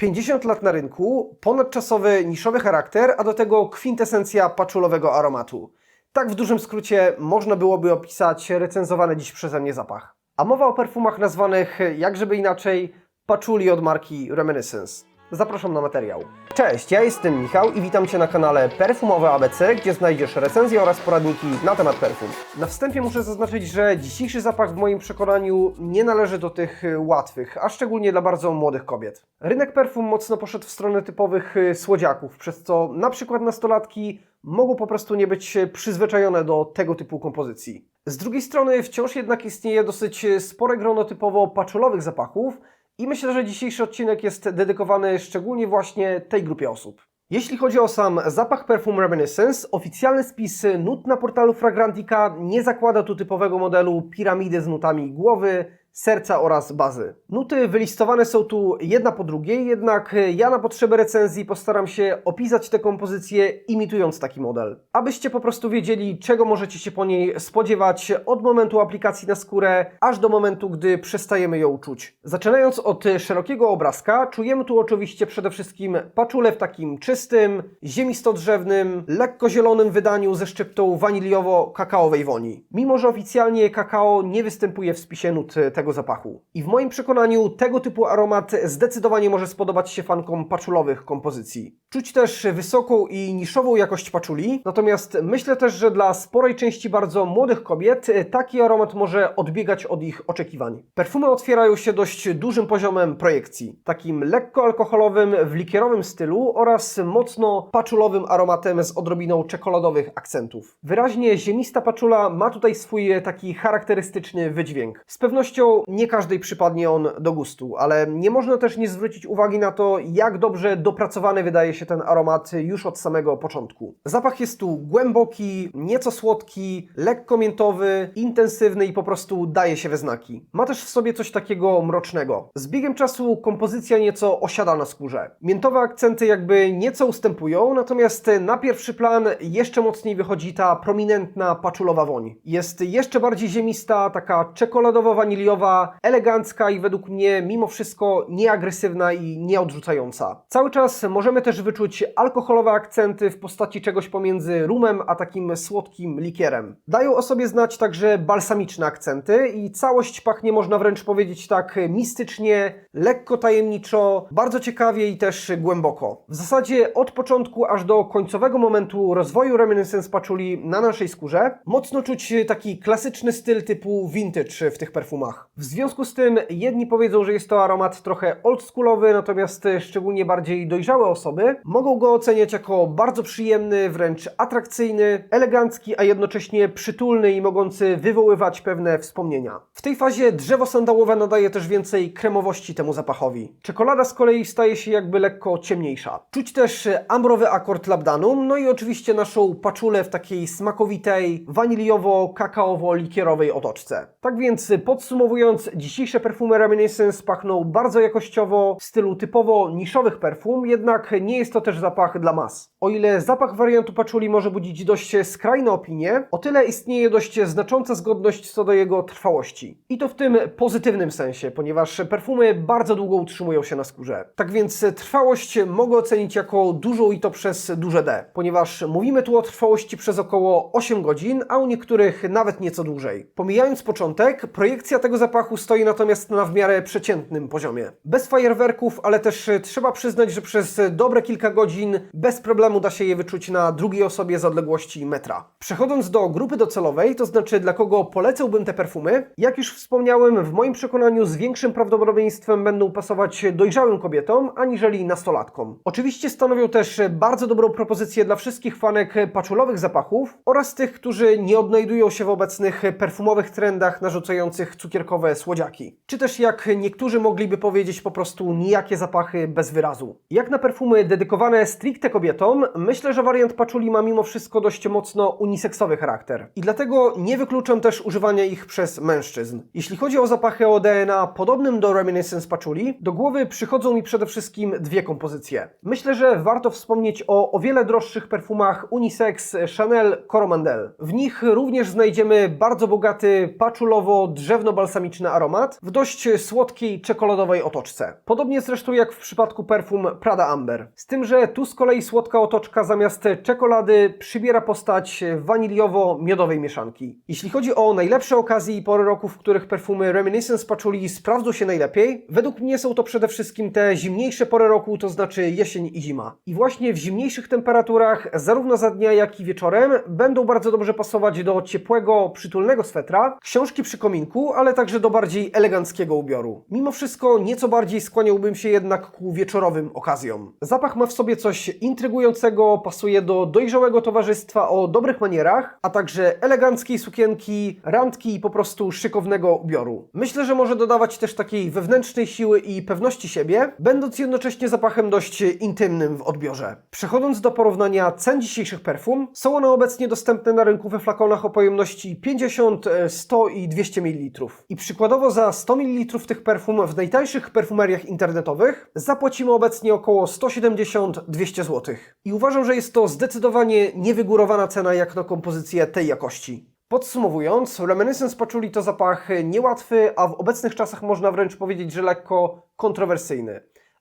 50 lat na rynku, ponadczasowy, niszowy charakter, a do tego kwintesencja paczulowego aromatu. Tak w dużym skrócie można byłoby opisać recenzowany dziś przeze mnie zapach. A mowa o perfumach nazwanych, jakżeby inaczej, paczuli od marki Reminiscence. Zapraszam na materiał. Cześć, ja jestem Michał i witam Cię na kanale Perfumowe ABC, gdzie znajdziesz recenzje oraz poradniki na temat perfum. Na wstępie muszę zaznaczyć, że dzisiejszy zapach w moim przekonaniu nie należy do tych y, łatwych, a szczególnie dla bardzo młodych kobiet. Rynek perfum mocno poszedł w stronę typowych y, słodziaków, przez co na przykład nastolatki mogą po prostu nie być y, przyzwyczajone do tego typu kompozycji. Z drugiej strony wciąż jednak istnieje dosyć spore grono typowo paczulowych zapachów, i myślę, że dzisiejszy odcinek jest dedykowany szczególnie właśnie tej grupie osób. Jeśli chodzi o sam zapach Perfum Reminiscence, oficjalny spis nut na portalu Fragrantica nie zakłada tu typowego modelu piramidy z nutami głowy, serca oraz bazy. Nuty wylistowane są tu jedna po drugiej, jednak ja na potrzeby recenzji postaram się opisać tę kompozycję imitując taki model. Abyście po prostu wiedzieli, czego możecie się po niej spodziewać od momentu aplikacji na skórę, aż do momentu, gdy przestajemy ją czuć. Zaczynając od szerokiego obrazka, czujemy tu oczywiście przede wszystkim paczulę w takim czystym, ziemisto-drzewnym, lekko zielonym wydaniu ze szczyptą waniliowo-kakaowej woni. Mimo, że oficjalnie kakao nie występuje w spisie nut tego zapachu. I w moim przekonaniu tego typu aromat zdecydowanie może spodobać się fankom paczulowych kompozycji. Czuć też wysoką i niszową jakość paczuli, natomiast myślę też, że dla sporej części bardzo młodych kobiet taki aromat może odbiegać od ich oczekiwań. Perfumy otwierają się dość dużym poziomem projekcji, takim lekko alkoholowym, w likierowym stylu oraz mocno paczulowym aromatem z odrobiną czekoladowych akcentów. Wyraźnie ziemista paczula ma tutaj swój taki charakterystyczny wydźwięk. Z pewnością nie każdej przypadnie on do gustu, ale nie można też nie zwrócić uwagi na to, jak dobrze dopracowany wydaje się ten aromat już od samego początku. Zapach jest tu głęboki, nieco słodki, lekko miętowy, intensywny i po prostu daje się we znaki. Ma też w sobie coś takiego mrocznego. Z biegiem czasu kompozycja nieco osiada na skórze. Miętowe akcenty jakby nieco ustępują, natomiast na pierwszy plan jeszcze mocniej wychodzi ta prominentna paczulowa woń. Jest jeszcze bardziej ziemista, taka czekoladowo-waniliowa, elegancka i według mnie mimo wszystko nieagresywna i nieodrzucająca. Cały czas możemy też wyczuć alkoholowe akcenty w postaci czegoś pomiędzy rumem a takim słodkim likierem. Dają o sobie znać także balsamiczne akcenty i całość pachnie można wręcz powiedzieć tak mistycznie, lekko tajemniczo, bardzo ciekawie i też głęboko. W zasadzie od początku aż do końcowego momentu rozwoju Reminiscence Patchouli na naszej skórze mocno czuć taki klasyczny styl typu vintage w tych perfumach. W związku z tym jedni powiedzą, że jest to aromat trochę oldschoolowy, natomiast szczególnie bardziej dojrzałe osoby mogą go oceniać jako bardzo przyjemny, wręcz atrakcyjny, elegancki, a jednocześnie przytulny i mogący wywoływać pewne wspomnienia. W tej fazie drzewo sandałowe nadaje też więcej kremowości temu zapachowi. Czekolada z kolei staje się jakby lekko ciemniejsza. Czuć też ambrowy akord labdanum, no i oczywiście naszą paczulę w takiej smakowitej, waniliowo-kakaowo-likierowej otoczce. Tak więc podsumowując, dzisiejsze perfumy Reminiscence pachną bardzo jakościowo, w stylu typowo niszowych perfum, jednak nie jest to też zapach dla mas. O ile zapach wariantu paczuli może budzić dość skrajne opinie, o tyle istnieje dość znacząca zgodność co do jego trwałości. I to w tym pozytywnym sensie, ponieważ perfumy bardzo długo utrzymują się na skórze. Tak więc trwałość mogę ocenić jako dużą i to przez duże D, ponieważ mówimy tu o trwałości przez około 8 godzin, a u niektórych nawet nieco dłużej. Pomijając początek, projekcja tego zapachu stoi natomiast na w miarę przeciętnym poziomie. Bez fajerwerków, ale też trzeba przyznać, że przez dobre kilka godzin bez problemu da się je wyczuć na drugiej osobie z odległości metra. Przechodząc do grupy docelowej, to znaczy dla kogo polecałbym te perfumy, jak już wspomniałem, w moim przekonaniu z większym prawdopodobieństwem będą pasować dojrzałym kobietom, aniżeli nastolatkom. Oczywiście stanowią też bardzo dobrą propozycję dla wszystkich fanek paczulowych zapachów oraz tych, którzy nie odnajdują się w obecnych perfumowych trendach narzucających cukierkowe słodziaki. Czy też jak niektórzy mogliby powiedzieć po prostu nijakie zapachy bez wyrazu. Jak na perfumy dedykowane stricte kobietom, myślę, że wariant paczuli ma mimo wszystko dość mocno uniseksowy charakter. I dlatego nie wykluczam też używania ich przez mężczyzn. Jeśli chodzi o zapachy o DNA podobnym do Reminiscence Patchouli, do głowy przychodzą mi przede wszystkim dwie kompozycje. Myślę, że warto wspomnieć o o wiele droższych perfumach unisex Chanel Coromandel. W nich również znajdziemy bardzo bogaty paczulowo-drzewno-balsamiczny botaniczny aromat w dość słodkiej czekoladowej otoczce. Podobnie zresztą jak w przypadku perfum Prada Amber. Z tym, że tu z kolei słodka otoczka zamiast czekolady przybiera postać waniliowo-miodowej mieszanki. Jeśli chodzi o najlepsze okazje i pory roku, w których perfumy Reminiscence Patchouli sprawdzą się najlepiej, według mnie są to przede wszystkim te zimniejsze pory roku, to znaczy jesień i zima. I właśnie w zimniejszych temperaturach, zarówno za dnia, jak i wieczorem, będą bardzo dobrze pasować do ciepłego, przytulnego swetra, książki przy kominku, ale także do bardziej eleganckiego ubioru. Mimo wszystko nieco bardziej skłaniałbym się jednak ku wieczorowym okazjom. Zapach ma w sobie coś intrygującego, pasuje do dojrzałego towarzystwa o dobrych manierach, a także eleganckiej sukienki, randki i po prostu szykownego ubioru. Myślę, że może dodawać też takiej wewnętrznej siły i pewności siebie, będąc jednocześnie zapachem dość intymnym w odbiorze. Przechodząc do porównania cen dzisiejszych perfum, są one obecnie dostępne na rynku we flakonach o pojemności 50, e, 100 i 200 ml. I przykładowo za 100 ml tych perfum w najtańszych perfumeriach internetowych zapłacimy obecnie około 170-200 zł. I uważam, że jest to zdecydowanie niewygórowana cena jak na kompozycję tej jakości. Podsumowując, Reminiscence Patchouli to zapach niełatwy, a w obecnych czasach można wręcz powiedzieć, że lekko kontrowersyjny.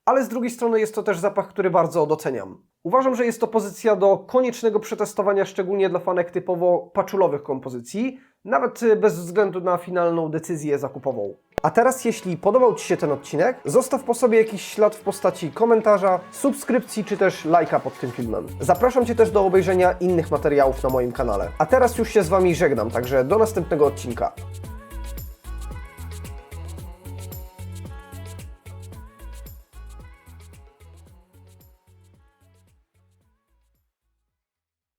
Ale z drugiej strony jest to też zapach, który bardzo doceniam. Uważam, że jest to pozycja do koniecznego przetestowania, szczególnie dla fanek typowo paczulowych kompozycji, nawet bez względu na finalną decyzję zakupową. A teraz, jeśli podobał Ci się ten odcinek, zostaw po sobie jakiś ślad w postaci komentarza, subskrypcji czy też lajka pod tym filmem. Zapraszam Cię też do obejrzenia innych materiałów na moim kanale. A teraz już się z Wami żegnam, także do następnego odcinka.